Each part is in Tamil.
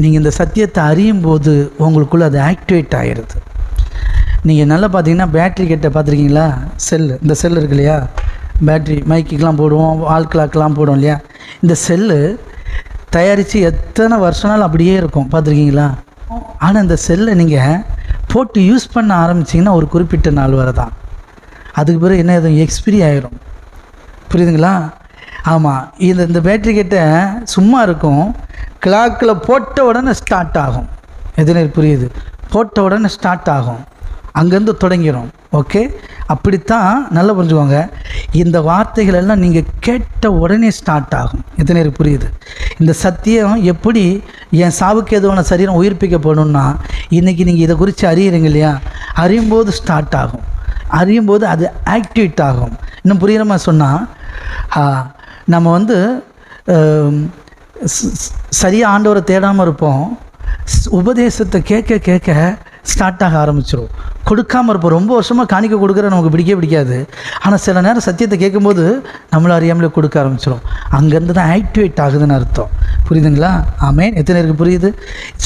நீங்கள் இந்த சத்தியத்தை அறியும் போது உங்களுக்குள்ளே அது ஆக்டிவேட் ஆகிடுது நீங்கள் நல்லா பார்த்தீங்கன்னா பேட்ரி கிட்ட பார்த்துருக்கீங்களா செல்லு இந்த செல் இருக்கு இல்லையா? பேட்ரி மைக்குக்கெலாம் போடுவோம் வால் கிளாக்கெலாம் போடுவோம் இல்லையா? இந்த செல்லு தயாரித்து எத்தனை வருஷம்னாலும் அப்படியே இருக்கும் பார்த்துருக்கீங்களா ஆனால் இந்த செல்லை நீங்கள் போட்டு யூஸ் பண்ண ஆரம்பிச்சிங்கன்னா ஒரு குறிப்பிட்ட நாள் வரை தான் அதுக்கு பிறகு என்ன எதுவும் எக்ஸ்பிரி ஆயிரும். புரியுதுங்களா? ஆமாம் இந்த இந்த பேட்ரி கிட்ட சும்மா இருக்கும் கிளாக்கில் போட்ட உடனே ஸ்டார்ட் ஆகும். எதிர்நீர் புரியுது? போட்ட உடனே ஸ்டார்ட் ஆகும். அங்கேருந்து தொடங்கிடும் ஓகே அப்படித்தான் நல்லா புரிஞ்சுக்கோங்க. இந்த வார்த்தைகள் எல்லாம் நீங்கள் கேட்ட உடனே ஸ்டார்ட் ஆகும். எத்தனை பேருக்கு புரியுது? இந்த சத்தியம் எப்படி என் சாவுக்கு எதுவான சரீரம் உயிர்ப்பிக்கப்படணும்னா இன்றைக்கி நீங்கள் இதை குறித்து அறியுறீங்க இல்லையா? அறியும் போது ஸ்டார்ட் ஆகும். அறியும் போது அது ஆக்டிவேட் ஆகும். இன்னும் புரியுற மாதிரி சொன்னால் நம்ம வந்து சரியாக ஆண்டவரை தேடாமல் இருப்போம். ஸ்- உபதேசத்தை கேட்க கேட்க ஸ்டார்ட் ஆக ஆரம்பிச்சிடும் கொடுக்காம இருப்போம். ரொம்ப வருஷமாக காணிக்க கொடுக்குற நமக்கு பிடிக்கவே பிடிக்காது. ஆனால் சில நேரம் சத்தியத்தை கேட்கும்போது நம்மள அறியாமலே கொடுக்க ஆரம்பிச்சிடும் அங்கேருந்து தான் ஆக்டிவேட் ஆகுதுன்னு அர்த்தம். புரியுதுங்களா? ஆமேன். எத்தனை பேருக்கு புரியுது?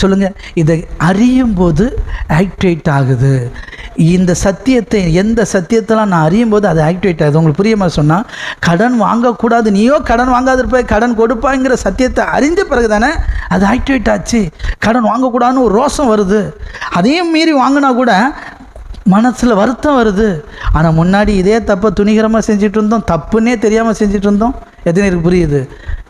சொல்லுங்கள் இதை அறியும் போது ஆக்டிவேட் ஆகுது. இந்த சத்தியத்தை எந்த சத்தியத்தெல்லாம் நான் அறியும் போது அது ஆக்டிவேட் ஆகுது? உங்களுக்கு புரிய மாதிரி சொன்னால் கடன் வாங்கக்கூடாது. நீயோ கடன் வாங்காதிருப்ப கடன் கொடுப்பாங்கிற சத்தியத்தை அறிஞ்ச பிறகு தானே அது ஆக்டிவேட் ஆச்சு. கடன் வாங்கக்கூடாதுன்னு ஒரு ரோசம் வருது. அதையும் மீறி வாங்கினா கூட மனசில் வருத்தம் வருது. ஆனால் முன்னாடி இதே தப்பை துணிகரமாக செஞ்சுட்டு இருந்தோம். தப்புன்னே தெரியாமல் செஞ்சுட்டு இருந்தோம். எத்தனை பேருக்கு புரியுது?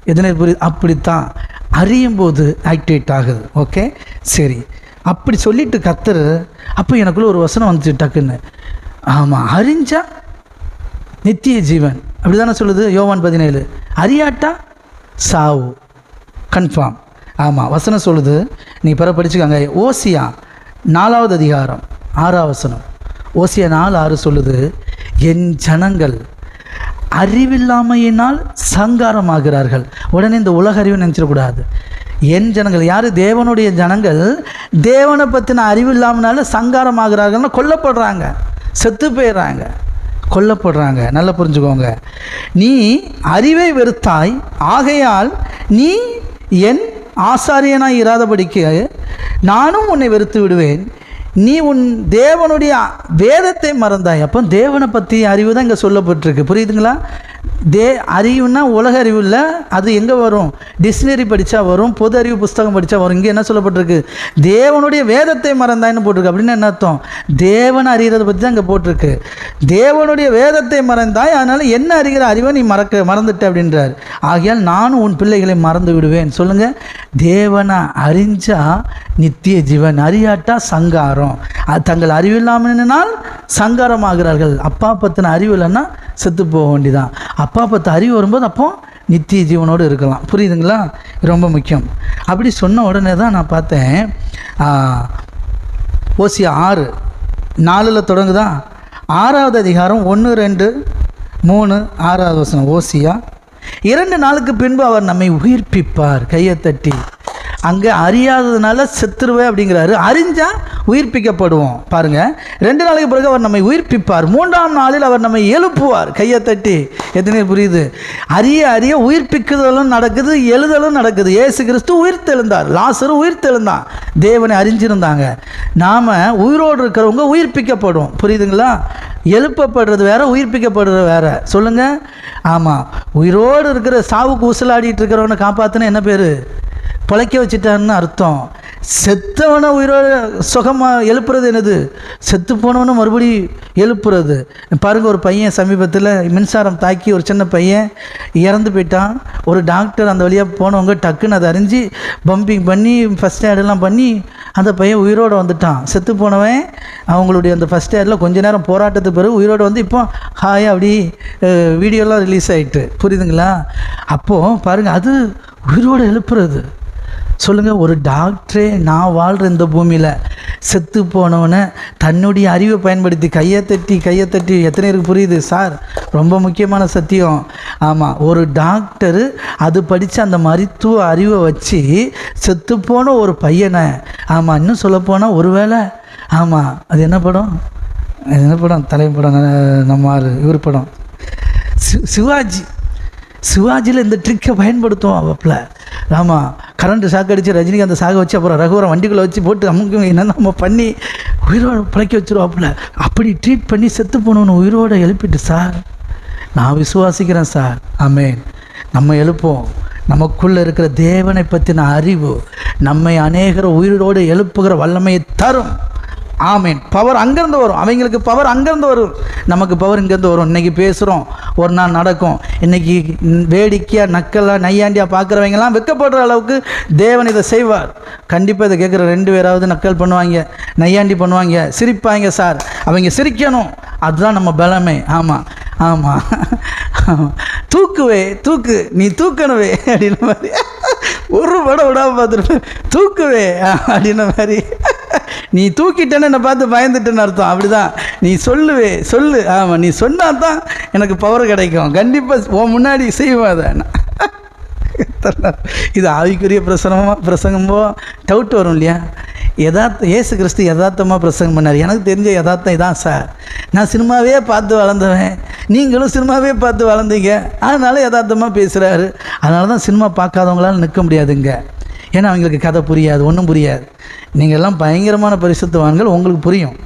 எதனை புரியுது அப்படித்தான் அறியும் போது ஆக்டிவேட் ஆகுது. ஓகே சரி. அப்படி சொல்லிட்டு கத்துரு அப்போ எனக்குள்ள ஒரு வசனம் வந்துச்சு டக்குன்னு. ஆமாம் அறிஞ்சா நித்திய ஜீவன். அப்படி தானே சொல்லுது யோவான் பதினேழு. அறியாட்டா? சாவு. கன்ஃபார்ம் ஆமாம் வசனம் சொல்லுது. நீ பிற படிச்சுக்காங்க. ஓசியா நாலாவது அதிகாரம் ஆறாவது வசனம். ஓசியா நாலு ஆறு சொல்லுது என் ஜனங்கள் அறிவில்லாமையினால் சங்காரமாகிறார்கள். உடனே இந்த உலக அறிவு நினச்சிடக்கூடாது. என் ஜனங்கள் யார்? தேவனுடைய ஜனங்கள் தேவனை பற்றின அறிவு இல்லாமனால சங்காரமாகிறார்கள்னு கொல்லப்படுறாங்க. செத்து போயிடுறாங்க. கொல்லப்படுறாங்க. நல்லா புரிஞ்சுக்கோங்க. நீ அறிவை வெறுத்தாய் ஆகையால் நீ என் ஆசாரியனாய் இராதபடிக்கு நானும் உன்னை வெறுத்து விடுவேன். நீ உன் தேவனுடைய வேதத்தை மறந்தாய். அப்போ தேவனை பற்றி அறிவு தான் இங்கே சொல்லப்பட்டிருக்கு. புரியுதுங்களா? தே அறிவுனா உலக அறிவு இல்லை அது எங்கே வரும்? டிக்ஷனரி படித்தா வரும் பொது அறிவு புஸ்தகம் படித்தா வரும். இங்கே என்ன சொல்லப்பட்டிருக்கு? தேவனுடைய வேதத்தை மறந்தாய்னு போட்டிருக்கு. அப்படின்னு என்ன அர்த்தம்? தேவனை அறிகிறத பற்றி தான் இங்கே போட்டிருக்கு. தேவனுடைய வேதத்தை மறந்தாய் அதனால் என்ன அறிகிற அறிவை நீ மறக்க மறந்துட்ட அப்படின்றார். ஆகையால் நானும் உன் பிள்ளைகளை மறந்து விடுவேன். சொல்லுங்கள் தேவனை அறிஞ்சா நித்திய ஜீவன் அறியாட்டா சங்காரம். அது தங்கள் சங்காரம் சங்காரமாகிறார்கள். அப்பா பற்றின அறிவு இல்லைன்னா செத்து போக வேண்டிதான் அப்பா பற்ற அறிவு வரும்போது அப்போ நித்திய ஜீவனோடு இருக்கலாம். புரியுதுங்களா? ரொம்ப முக்கியம். அப்படி சொன்ன உடனே தான் நான் பார்த்தேன். ஓசி ஓசியா ஆறு நாலில் தொடங்குதா? ஆறாவது அதிகாரம் ஒன்று ரெண்டு மூணு ஆறாவது வசனம் ஓசியா இரண்டு நாளுக்கு பின்பு அவர் நம்மை உயிர்ப்பிப்பார். கையை தட்டி. அங்கே அறியாததுனால செத்துருவே அப்படிங்கிறாரு. அறிஞ்சால் உயிர்ப்பிக்கப்படுவோம். பாருங்க. ரெண்டு நாளைக்கு பிறகு அவர் நம்மை உயிர்ப்பிப்பார். மூன்றாம் நாளில் அவர் நம்மை எழுப்புவார். கையை தட்டி. எத்தனை புரியுது? அறிய அறிய உயிர்ப்பிக்குதலும் நடக்குது எழுதலும் நடக்குது. இயேசு கிறிஸ்து உயிர்த்தெழுந்தார். லாசரும் உயிர்த்தெழுந்தான். தேவனை அறிஞ்சிருந்தாங்க. நாம் உயிரோடு இருக்கிறவங்க உயிர்ப்பிக்கப்படும் புரியுதுங்களா? எழுப்பப்படுறது வேற உயிர்ப்பிக்கப்படுறது வேற. சொல்லுங்க. ஆமாம் உயிரோடு இருக்கிற சாவுக்கு ஊசலாடிட்டு இருக்கிறவனை காப்பாற்றின என்ன பேர்? பிழைக்க வச்சுட்டான்னு அர்த்தம். செத்தவனை உயிரோட சுகமாக எழுப்புறது என்னது? செத்து போனவனை மறுபடி எழுப்புறது. பாருங்க ஒரு பையன் சமீபத்தில் மின்சாரம் தாக்கி ஒரு சின்ன பையன் இறந்து போயிட்டான். ஒரு டாக்டர் அந்த வழியாக போனவங்க டக்குன்னு அதை அறிஞ்சு பம்பிங் பண்ணி ஃபஸ்ட் எய்டெல்லாம் பண்ணி அந்த பையன் உயிரோடு வந்துட்டான். செத்து போனவன் அவங்களுடைய அந்த ஃபஸ்ட் எய்டில் கொஞ்ச நேரம் போராட்டத்துக்கு பிறகு உயிரோடு வந்து இப்போ ஹாய் அப்படி வீடியோலாம் ரிலீஸ் ஆகிட்டு புரியுதுங்களா? அப்போது பாருங்கள் அது உயிரோடு எழுப்புறது. சொல்லுங்கள் ஒரு டாக்டரே நான் வாழ்கிற இந்த பூமியில் செத்து போனவனை தன்னுடைய அறிவை பயன்படுத்தி கையை தட்டி கையை தட்டி எத்தனை பேருக்கு புரியுது? சார் ரொம்ப முக்கியமான சத்தியம். ஆமாம் ஒரு டாக்டரு அது படித்த அந்த மருத்துவ அறிவை வச்சு செத்துப்போன ஒரு பையனை ஆமாம் இன்னும் சொல்லப்போனால் ஒருவேளை ஆமாம் அது என்ன படம்? அது என்ன படம்? தலைப்படம் நம்ம ஆளு, இவர் படம். சி- சிவாஜி. சிவாஜியில் இந்த ட்ரிக்கை பயன்படுத்துவோம் அவப்பில் ஆமாம் கரண்ட் ஷாக் அடித்து ரஜினிகாந்த் சாக வச்சு அப்புறம் ரகுவரம் வண்டிக்குள்ளே வச்சு போட்டு அமுக்கு என்ன நம்ம பண்ணி உயிரோட பிழைக்க வச்சிருவாப்புல. அப்படி ட்ரீட் பண்ணி செத்து போனவனை உயிரோட எழுப்பிட்டு சார் நான் விசுவாசிக்கிறேன் சார். ஆமேன். நம்ம எழுப்போம். நமக்குள்ளே இருக்கிற தேவனை பற்றின அறிவு நம்மை அநேகர உயிரோடு எழுப்புகிற வல்லமையை தரும். ஆமீன். பவர் அங்கேருந்து வரும். அவங்களுக்கு பவர் அங்கேருந்து வரும். நமக்கு பவர் இங்கேருந்து வரும். இன்றைக்கி பேசுகிறோம் ஒரு நாள் நடக்கும். இன்னைக்கு வேடிக்கையாக நக்கலாக நையாண்டியாக பார்க்குறவங்கலாம் வெக்கப்படுற அளவுக்கு தேவன் இதை செய்வார். கண்டிப்பாக இதை கேட்குற ரெண்டு பேராவது நக்கல் பண்ணுவாங்க நையாண்டி பண்ணுவாங்க. சிரிப்பாங்க சார். அவங்க சிரிக்கணும். அதுதான் நம்ம பலமே. ஆமாம் ஆமாம் ஆமாம் தூக்குவே தூக்கு. நீ தூக்கணுவே அப்படின்ன மாதிரி. ஒரு படம் விடாமல் பார்த்துருப்பேன். தூக்குவே அப்படின்ன மாதிரி. நீ தூக்கிட்டேன்னு என்னை பார்த்து பயந்துட்டேன்னு அர்த்தம். அப்படிதான். நீ சொல்லுவே சொல்லு. ஆமாம் நீ சொன்னால் தான் எனக்கு பவர் கிடைக்கும். கண்டிப்பாக உன் முன்னாடி செய்வேன் அதை. நான். இது ஆவிக்குரிய பிரசனமாக பிரசங்கமோ? டவுட் வரும் இல்லையா? யதார்த்த ஏசு கிறிஸ்து யதார்த்தமாக பிரசங்கம் பண்ணார். எனக்கு தெரிஞ்ச யதார்த்தம் இதான் சார். நான் சினிமாவே பார்த்து வளர்ந்தவன். நீங்களும் சினிமாவே பார்த்து வளர்ந்தீங்க. அதனால யதார்த்தமாக பேசுகிறாரு அதனால தான் சினிமா பார்க்காதவங்களால நிற்க முடியாதுங்க. ஏன்னா அவங்களுக்கு கதை புரியாது ஒன்றும் புரியாது. நீங்கள் எல்லாம் பயங்கரமான பரிசுத்தவான்கள் உங்களுக்கு புரியும்.